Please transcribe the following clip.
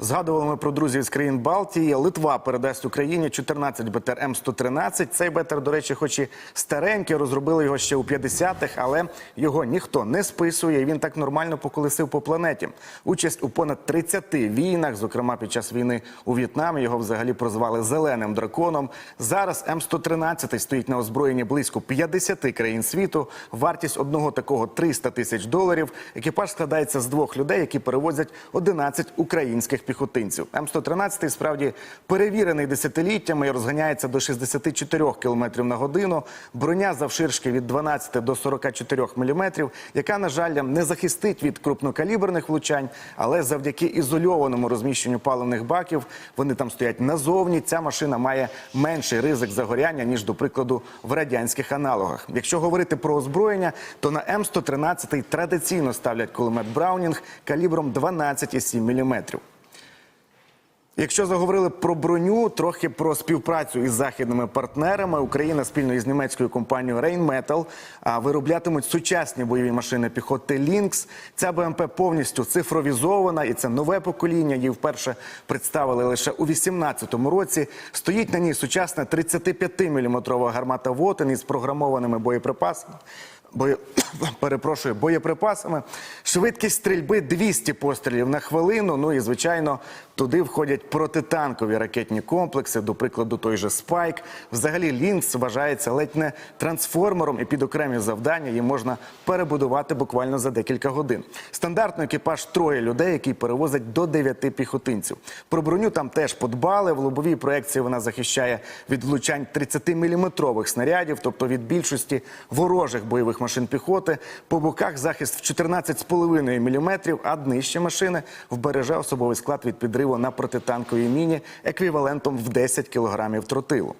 Згадували ми про друзів з країн Балтії. Литва передасть Україні 14 БТР М113. Цей БТР, до речі, хоч і старенький, розробили його ще у 50-х, але його ніхто не списує. і Він так нормально поколесив по планеті. Участь у понад 30 війнах, зокрема під час війни у В'єтнамі, його взагалі прозвали зеленим драконом. Зараз М113 стоїть на озброєнні близько 50 країн світу. Вартість одного такого 300 тисяч доларів. Екіпаж складається з двох людей, які перевозять 11 українських піхотинців. М113 справді перевірений десятиліттями і розганяється до 64 км на годину. Броня завширшки від 12 до 44 мм, яка, на жаль, не захистить від крупнокаліберних влучань, але завдяки ізольованому розміщенню паливних баків, вони там стоять назовні. Ця машина має менший ризик загоряння, ніж, до прикладу, в радянських аналогах. Якщо говорити про озброєння, то на М113 традиційно ставлять кулемет Браунінг калібром 12,7 мм. Якщо заговорили про броню, трохи про співпрацю із західними партнерами, Україна спільно із німецькою компанією Rheinmetall вироблятимуть сучасні бойові машини піхоти Lynx. Ця БМП повністю цифровізована, і це нове покоління. Її вперше представили лише у 2018 році. Стоїть на ній сучасна 35-мм гармата Вотен із програмованими боєприпасами. Бої... Перепрошую, боєприпасами. Швидкість стрільби 200 пострілів на хвилину. Ну і звичайно, туди входять протитанкові ракетні комплекси, до прикладу, той же Спайк. Взагалі, Лінкс вважається ледь не трансформером, і під окремі завдання її можна перебудувати буквально за декілька годин. Стандартно екіпаж троє людей, який перевозить до 9 піхотинців. Про броню там теж подбали. В лобовій проекції вона захищає від влучань 30-мм снарядів, тобто від більшості ворожих бойових машин піхоти. По боках захист в 14,5 мм, а днище машини вбереже особовий склад від підриву на протитанковій міні еквівалентом в 10 кг тротилу.